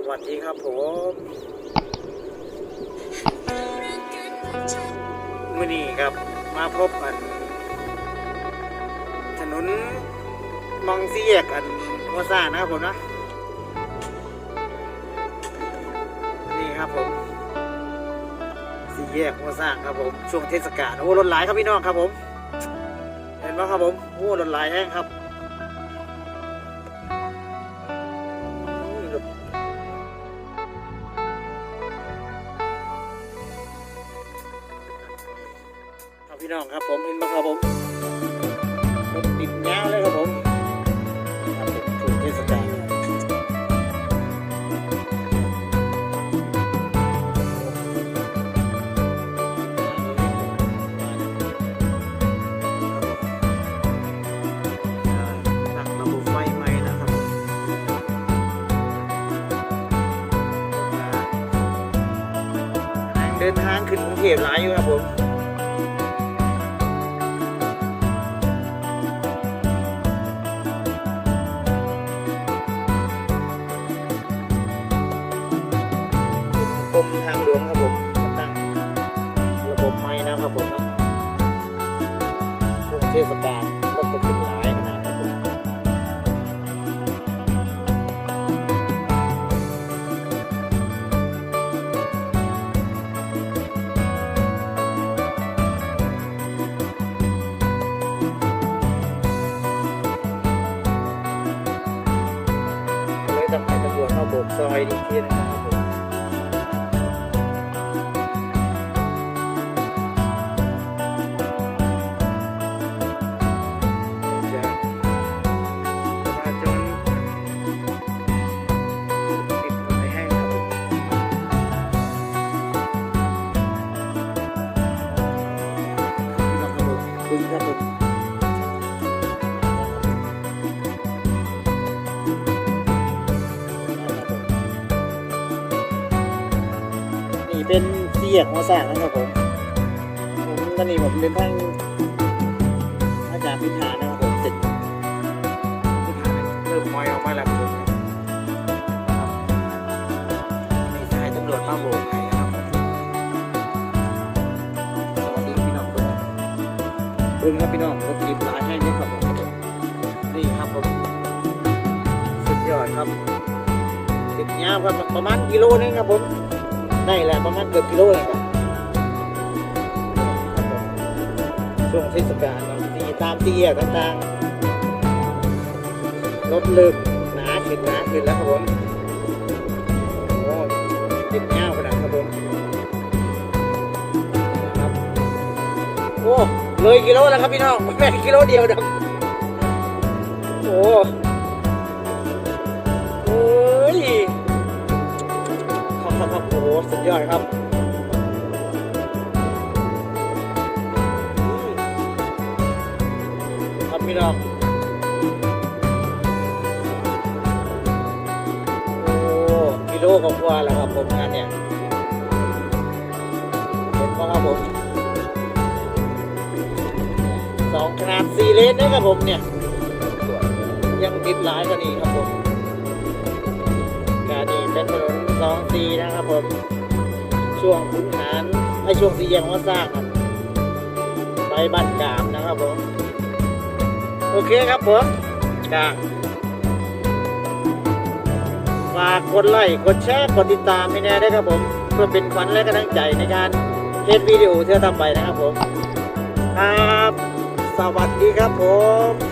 สวัสดีครับผมมื่อนี้ครับมาพบกัน ถนนมองสี่แยกกันวัวซ่านะครับผมนะ นี่ครับผมสีแยกวัวซ่าครับผมช่วงเทศกาลโอ้รถหลายครับพี่น้องครับผม เห็นไหมครับผมโอ้รถหลายแห้งครับ พี่น้องครับ ผมเห็นไหมครับผมรถติดยาวเลยครับผมครับเป็นช่วงเทศกาลตั้งระบบไฟใหมนะครับเดินทางขึ้นกรุงเทพหลายอยู่ครับผม ช่วงเทศกาลรถก็ขึ้นหลายขนาดครับผมก็เลยต้องให้ตำรวจมาโบกซอยดีทีนะครับผม ดึงครับนี่เป็นเสียกหัวสร้างนะครับผม ผมตอนนี้ผมเดินทางอาจารย์พิธานะครับผมเสร็จพิธาเริ่มมอยออกมาแล้วครั เบิ่งครับพี่น้องรถจีบหลายให้ด้วยครับผมนี่ครับผมสุดยอดครับติดยาวครับประมาณกิโลนึงครับผมได้แหละประมาณเกือบกิโลเลยครับช่วงเทศกาลเนาะที่ตามที่แยต่างๆรถเลิกหนาขึ้นหนาขึ้นแล้วครับผมโอ้ติดยาวขนาด เลยกิโลแล้วครับพี่น้องแม่กิโลเดียวนะโอ้โอ้ยครับครับครับโอ้โหสุดยอดครับครับพี่น้องโอ้กิโลกว่าแล้วครับผมงานเนี่ยเห็นไหมครับผม องขนาดสี่เลนนะครับผมเนี่ย ยังติดหลายกว่านี้ครับผมการนี้เป็นถนนสองสีนะครับผม ช่วงขุนหารไอช่วงสีแยงว่าสร้างครับ ไปบ้านกามนะครับผม โอเคครับผมจ้าฝากกดไลค์ กดแชร์ กดติดตามให้แน่ด้วยครับผม เพื่อเป็นขวัญและกำลังใจในการเฮ็ดวิดีโอที่เราทำไปนะครับผม ครับ สวัสดีครับผม